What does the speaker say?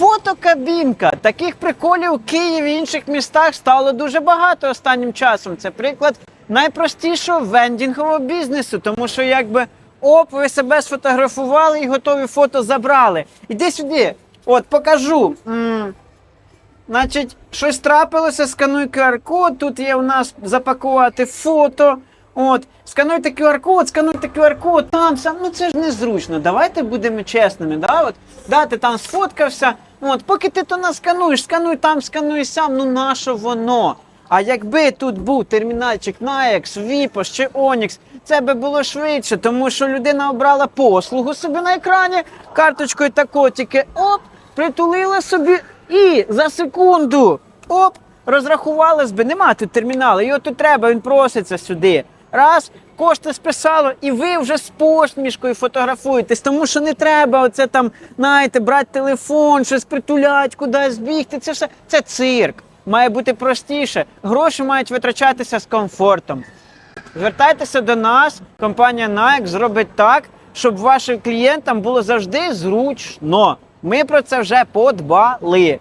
Фотокабінка. Таких приколів у Києві і інших містах стало дуже багато останнім часом. Це приклад найпростішого вендінгового бізнесу, тому що якби оп, ви себе сфотографували і готові фото забрали. Іди сюди, от покажу. М, Значить, щось трапилося, скануй QR-код. Тут є у нас запакувати фото. От, скануйте QR-код, скануйте QR-код, там сам. Ну це ж незручно. Давайте будемо чесними. Да? От, да, ти там сфоткався. От, поки ти то наскануєш, скануй там, скануй сам. Ну нащо воно? А якби тут був термінальчик Nayax, Vipos чи Onyx, це би було швидше, тому що людина обрала послугу собі на екрані, карточкою та котики, оп, притулила собі і за секунду оп, розрахувалась би. Нема тут терміналу, його тут треба, він проситься сюди. Раз, кошти списало, і ви вже з посмішкою фотографуєтесь, тому що не треба оце там, знаєте, брати телефон, щось притулять, кудись бігти. Це все це цирк. Має бути простіше. Гроші мають витрачатися з комфортом. Звертайтеся до нас, компанія Nike зробить так, щоб вашим клієнтам було завжди зручно. Ми про це вже подбали.